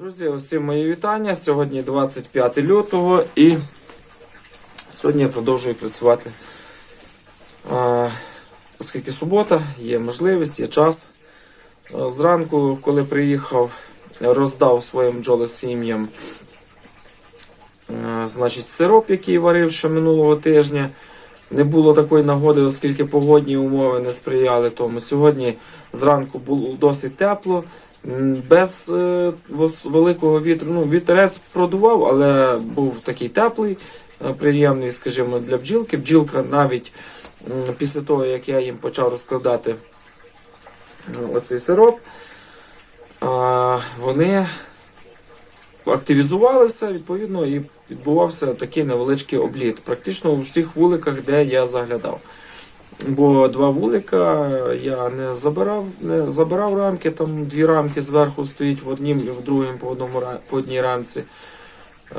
Друзі, усім мої вітання. Сьогодні 25 лютого і сьогодні я продовжую працювати. Оскільки субота, є можливість, є час. Зранку, коли приїхав, роздав своїм бджолосім'ям значить, сироп, який варив ще минулого тижня. Не було такої нагоди, оскільки погодні умови не сприяли тому. Сьогодні зранку було досить тепло. Без е, великого вітру. Ну, вітерець продував, але був такий теплий, е, приємний, скажімо, для бджілки. Бджілка навіть після того, як я їм почав розкладати оцей сироп, вони активізувалися, відповідно, і відбувався такий невеличкий обліт. Практично у всіх вуликах, де я заглядав. Бо два вулика я не забирав, не забирав рамки, там дві рамки зверху стоїть в однім і в другому по, одному, по одній рамці.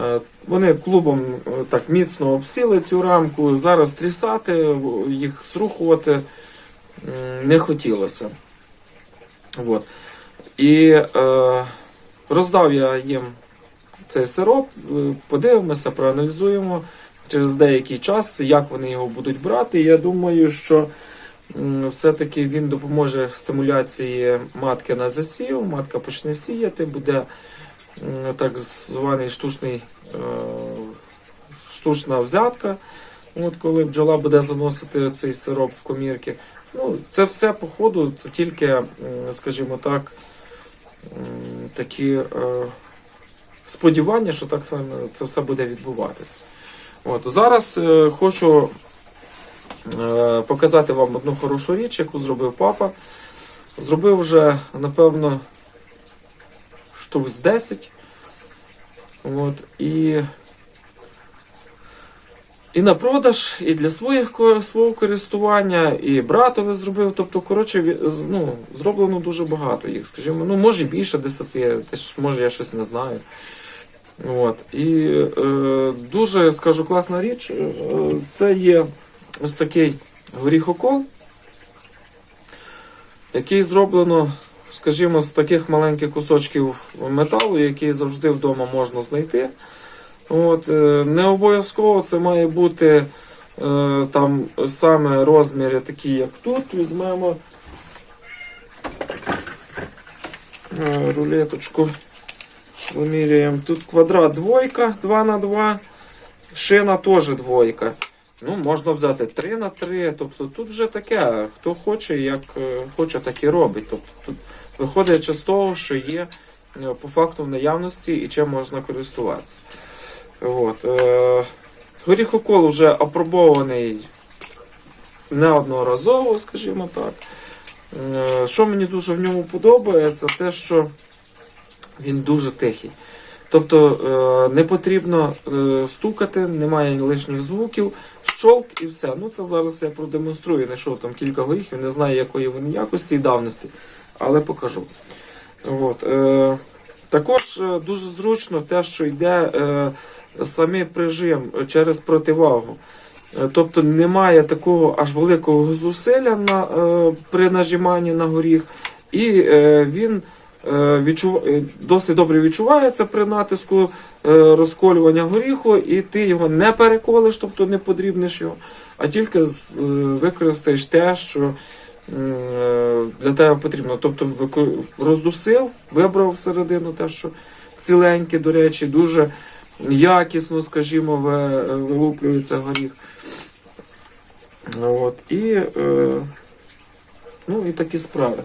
Е, Вони клубом е, так міцно обсіли цю рамку. Зараз трісати, їх зрухувати не хотілося. От. І е, роздав я їм цей сироп, е, подивимося, проаналізуємо через деякий час, як вони його будуть брати. Я думаю, що все-таки він допоможе стимуляції матки на засів, матка почне сіяти, буде так званий штучний, е, штучна взятка. От коли бджола буде заносити цей сироп в комірки. Ну, це все по ходу, це тільки, скажімо так, такі е, сподівання, що так саме це все буде відбуватися. От, зараз е, хочу е, показати вам одну хорошу річ, яку зробив папа. Зробив вже, напевно, штук з 10. От, і, і на продаж, і для своїх, свого користування, і братове зробив. Тобто, коротше, ну, зроблено дуже багато їх, скажімо, ну, може більше 10, теж, може я щось не знаю. От. І е, дуже скажу класна річ. е, Це є ось такий горіхокол, який зроблено, скажімо, з таких маленьких кусочків металу, які завжди вдома можна знайти. От, е, не обов'язково це має бути е, там саме розміри такі, як тут. Візьмемо е, рулеточку. Заміряємо. Тут квадрат двойка 2 на 2 шина теж двойка. Ну, можна взяти 3 на 3 Тобто тут вже таке, хто хоче, як е, хоче, так і робить. Тобто тут виходить з того, що є е, по факту в наявності і чим можна користуватися. От. Е, горіхокол вже апробований неодноразово, скажімо так. Е, що мені дуже в ньому подобається, те, що він дуже тихий. Тобто е, не потрібно е, стукати, немає лишніх звуків, щолк і все. Ну це зараз я продемонструю, знайшов там кілька горіхів, не знаю якої вони якості і давності, але покажу. От, е, також дуже зручно те, що йде самий прижим через противагу. Тобто немає такого аж великого зусилля на, при нажиманні на горіх, і він досить добре відчувається при натиску е, розколювання горіху, і ти його не переколиш, тобто не подрібнеш його, а тільки е, використаєш те, що е, для тебе потрібно. Тобто роздусив, вибрав всередину те, що ціленьке, до речі, дуже якісно, скажімо, вилуплюється горіх. От, і, е, ну, і такі справи.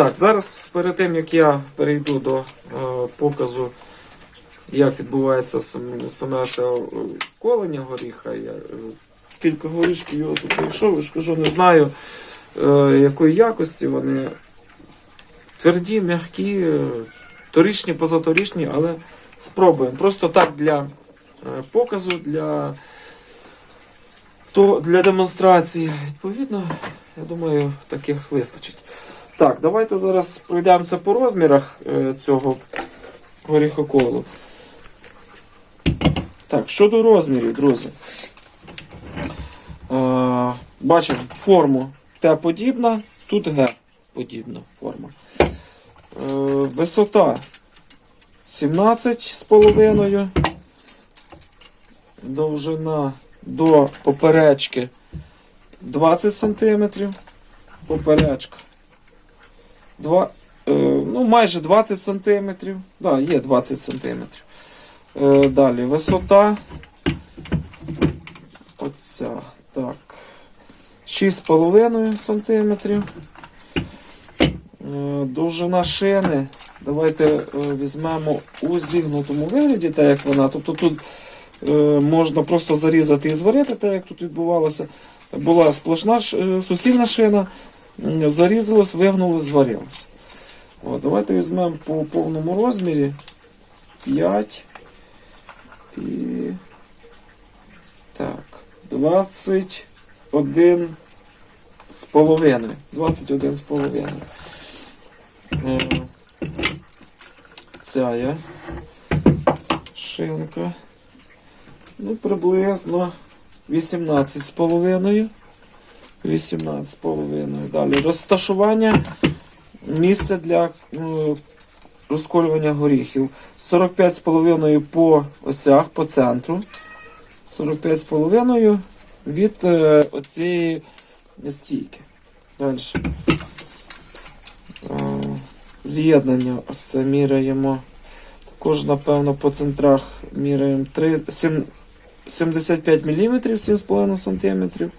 Так, зараз перед тим як я перейду до е, показу, як відбувається саме це е, колення горіха, я е, кілька горішків його тут знайшов, ж кажу, не знаю е, якої якості вони тверді, м'які, е, торічні, позаторічні, але спробуємо. Просто так для е, показу, для, то, для демонстрації. Відповідно, я думаю, таких вистачить. Так, давайте зараз пройдемося по розмірах е, цього горіхоколу. Так, щодо розмірів, друзі. Е, бачимо форму Т подібна, тут Г подібна форма. Е, висота 17 з половиною. Довжина до поперечки 20 см. Поперечка. Два, е, ну, майже 20 см. Да, є 20 см. Е, далі висота. Оця. Так. 6,5 см. Е, Довжина шини. Давайте візьмемо у зігнутому вигляді, так як вона. Тобто тут можна просто зарізати і зварити, так як тут відбувалося. Була сплошна суцільна шина, зарізалось, вигнулось, зварилось. О, давайте візьмемо по повному розмірі 5 і так, 21 з половиною. 21 з половиною. Е, Ця є шинка. Ну, приблизно 18 з половиною. 18 з половиною. Далі розташування місця для е, розколювання горіхів. 45 з половиною по осях, по центру. 45 з половиною від е, оцієї стійки. Далі. Е, З'єднання ось це міряємо. Також, напевно, по центрах міряємо 3, 7, 75 мм, 7,5 см.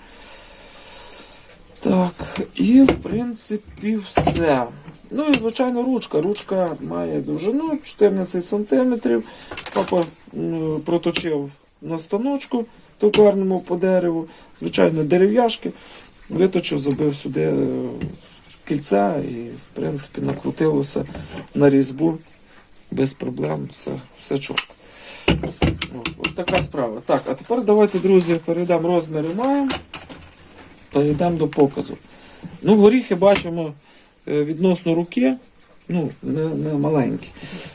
Так, і в принципі все. Ну і звичайно ручка. Ручка має довжину 14 см. Папа проточив на станочку токарному по дереву. Звичайно, дерев'яшки. Виточив, забив сюди е, кільця і, в принципі, накрутилося на різьбу без проблем. Все, все чітко. От така справа. Так, а тепер давайте, друзі, перейдемо розміри маємо. Перейдемо до показу. Ну, горіхи бачимо е, відносно руки, ну, не, не маленькі.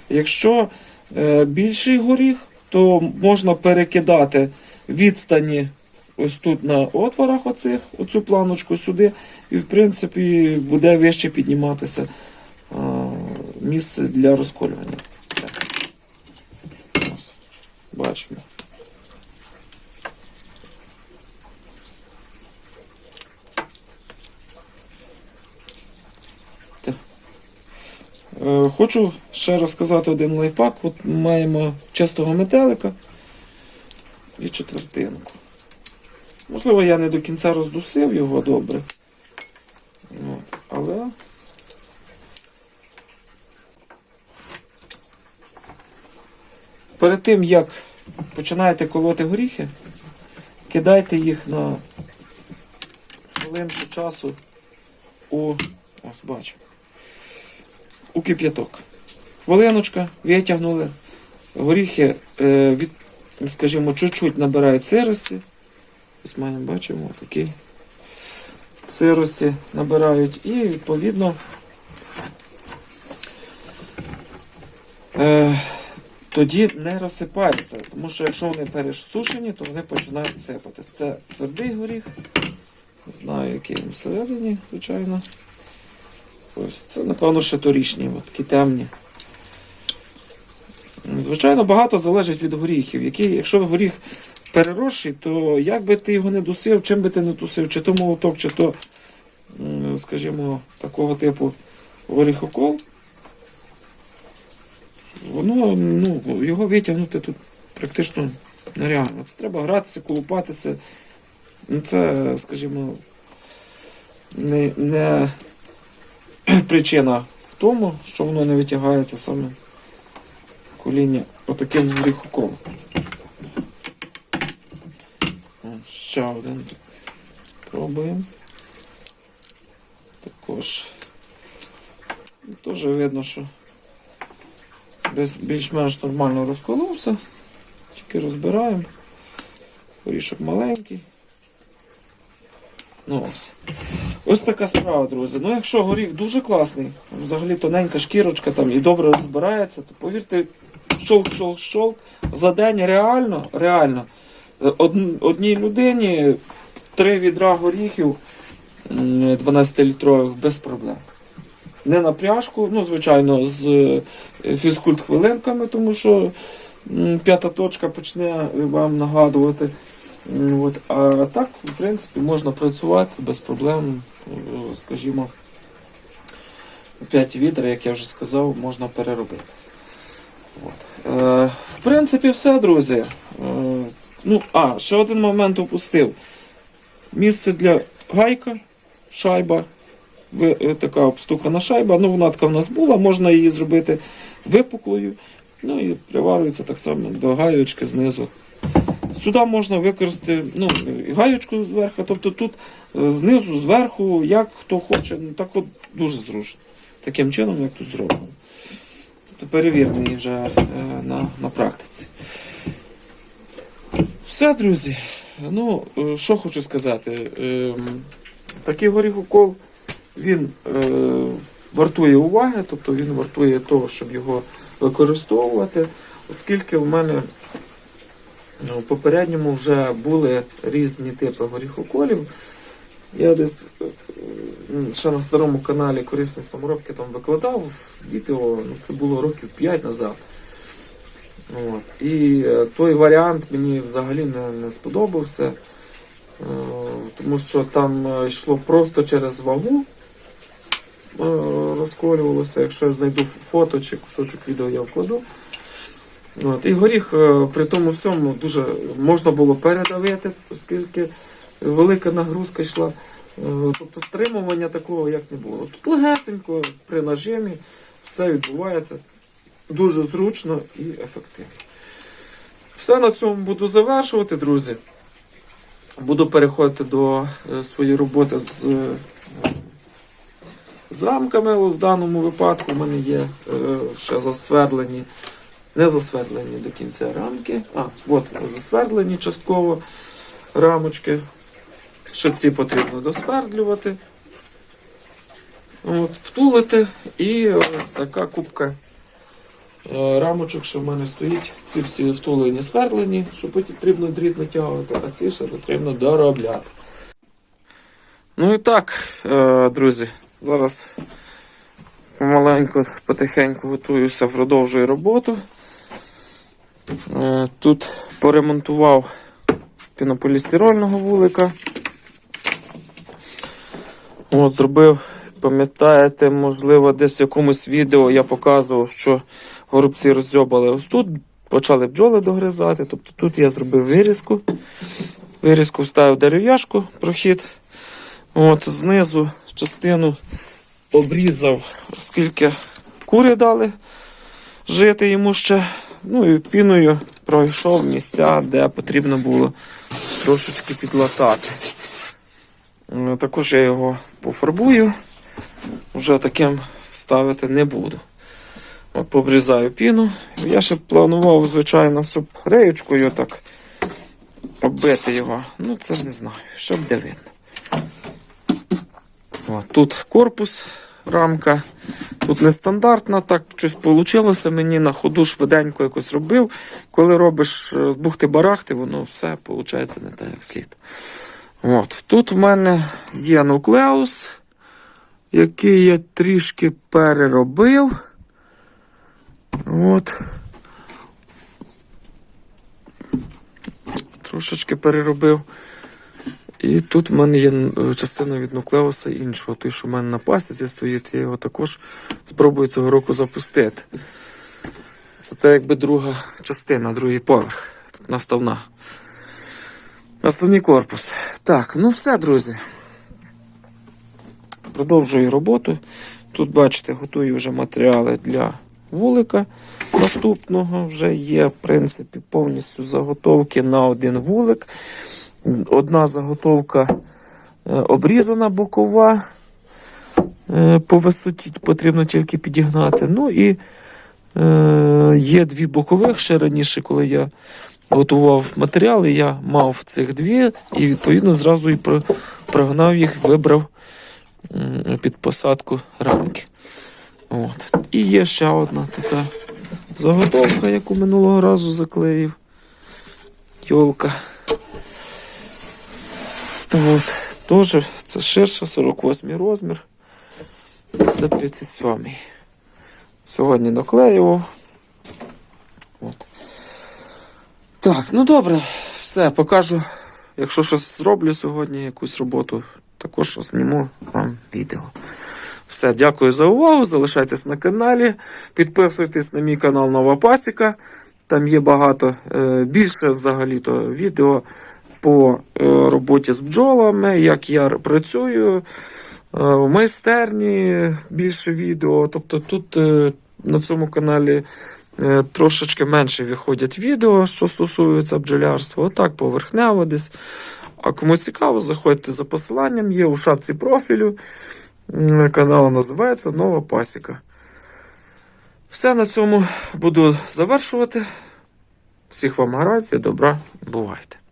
Якщо е, більший горіх, то можна перекидати відстані ось тут на отворах оцих, оцю планочку сюди, і в принципі буде вище підніматися а, місце для розколювання. Бачимо. Хочу ще розказати один лайфхак. От маємо чистого метелика і четвертинку. Можливо, я не до кінця роздусив його добре. От, але. Перед тим, як починаєте колоти горіхи, кидайте їх на хвилинку часу у. Ось бачу. У кип'яток. Хвилиночка, витягнули. Горіхи е, від, скажімо, чуть-чуть набирають сирості. Ось маємо, бачимо, такі сирості набирають і відповідно е, тоді не розсипаються. Тому що якщо вони пересушені, то вони починають сипатись. Це твердий горіх. Не знаю, який він всередині, звичайно. Ось це, напевно, ще торічні, от, такі темні. Звичайно, багато залежить від горіхів. Які, якщо горіх переросший, то як би ти його не дусив, чим би ти не тусив, чи то молоток, чи то, скажімо, такого типу горіхокол, воно, ну, його витягнути тут практично нереально. Це треба гратися, колупатися. Ну, Це, скажімо, не, не причина в тому, що воно не витягається саме коління отаким горіхоколом. О, Ще один. Пробуємо. Також. Теж видно, що десь більш-менш нормально розколовся. Тільки розбираємо. Горішок маленький. Ну ось. Ось така справа, друзі. Ну, якщо горіх дуже класний, взагалі тоненька шкірочка там і добре розбирається, то повірте, щолк, щолк, щолк, за день реально, реально, е, од- одній людині три відра горіхів 12-літрових без проблем. не на пряжку, ну, звичайно, з е, фізкульт хвилинками, тому що п'ята точка почне вам нагадувати. М, От, а так, в принципі, можна працювати без проблем, скажімо. 5 відер, як я вже сказав, можна переробити. От. Е, в принципі, все, друзі. Е, ну, а, ще один момент упустив. Місце для гайка, шайба. Ви, е, така обстукана шайба. Ну, вона така в нас була, можна її зробити випуклою. Ну і приварюється так само до гаєчки знизу. Сюди можна використати ну, і гаєчку зверху, тобто тут е, знизу, зверху, як хто хоче, ну так от дуже зручно. Таким чином, як тут зроблено. Тобто перевірений вже е, на, на практиці. Все, друзі. Ну, е, що хочу сказати. Ем, Такий горіхокол, він е, вартує уваги, тобто він вартує того, щоб його використовувати, оскільки в мене ну, в попередньому вже були різні типи горіхоколів. Я десь е, ще на старому каналі Корисні саморобки там викладав відео, ну це було років 5 назад. От. І е, той варіант мені взагалі не, не сподобався, е, тому що там йшло просто через вагу, розколювалося. Якщо я знайду фото чи кусочок відео, я вкладу. От. І горіх е, при тому всьому дуже можна було передавити, оскільки велика нагрузка йшла. Е, Тобто стримування такого як не було. Тут легесенько при нажимі все відбувається дуже зручно і ефективно. Все на цьому буду завершувати, друзі. Буду переходити до е, своєї роботи з, з рамками. В даному випадку в мене є ще засвердлені, не засвердлені до кінця рамки. А, от засвердлені частково рамочки. Ще ці потрібно досвердлювати. От, втулити і ось така кубка е, рамочок, що в мене стоїть. Ці всі втулені свердлені, що потрібно дріт натягувати, а ці ще потрібно доробляти. Ну і так, е, друзі, зараз помаленьку, потихеньку готуюся, продовжую роботу. Е, Тут поремонтував пінополістирольного вулика. От, зробив, пам'ятаєте, можливо, десь в якомусь відео я показував, що горобці роздьобали ось тут, почали бджоли догризати. Тобто тут я зробив вирізку. Вирізку вставив дерев'яшку, прохід. От, знизу частину обрізав, оскільки кури дали жити йому ще. Ну і піною пройшов місця, де потрібно було трошечки підлатати. Е, Також я його пофарбую, вже таким ставити не буду. От Побрізаю піну. Я ще планував, звичайно, щоб реєчкою так оббити його. Ну це не знаю, що буде видно. От, тут корпус, рамка. Тут нестандартна, так щось вийшло мені на ходу швиденько якось робив. Коли робиш е, з бухти-барахти, воно все виходить не так, як слід. От. Тут в мене є нуклеус, який я трішки переробив. От. Трошечки переробив. І тут в мене є е, частина від нуклеуса іншого. Той, що в мене на пасіці стоїть, я його також спробую цього року запустити. Це так якби друга частина, другий поверх. Тут наставна. Наставний корпус. Так, ну все, друзі. Продовжую роботу. Тут, бачите, готую вже матеріали для вулика наступного. Вже є, в принципі, повністю заготовки на один вулик. Одна заготовка е, обрізана бокова. Е, По висоті потрібно тільки підігнати. Ну і е, є дві бокових. Ще раніше, коли я готував матеріали, я мав цих дві, і відповідно зразу і прогнав їх, вибрав під посадку рамки. От. І є ще одна така заготовка, яку минулого разу заклеїв. Йолка. От. Теж це ширше, 48 розмір. 337. Сьогодні доклеював. От. Так, ну добре, все, покажу. Якщо щось зроблю сьогодні, якусь роботу, також зніму вам відео. Все, дякую за увагу. Залишайтесь на каналі, підписуйтесь на мій канал Нова Пасіка. Там є багато е, більше взагалі-то відео по е, роботі з бджолами, як я працюю е, в майстерні більше відео. Тобто тут е, на цьому каналі трошечки менше виходять відео, що стосується бджолярства. Отак поверхнево десь. А кому цікаво, заходьте за посиланням, є у шапці профілю. Канал називається Нова Пасіка. Все на цьому буду завершувати. Всіх вам гаразд і добра. Бувайте!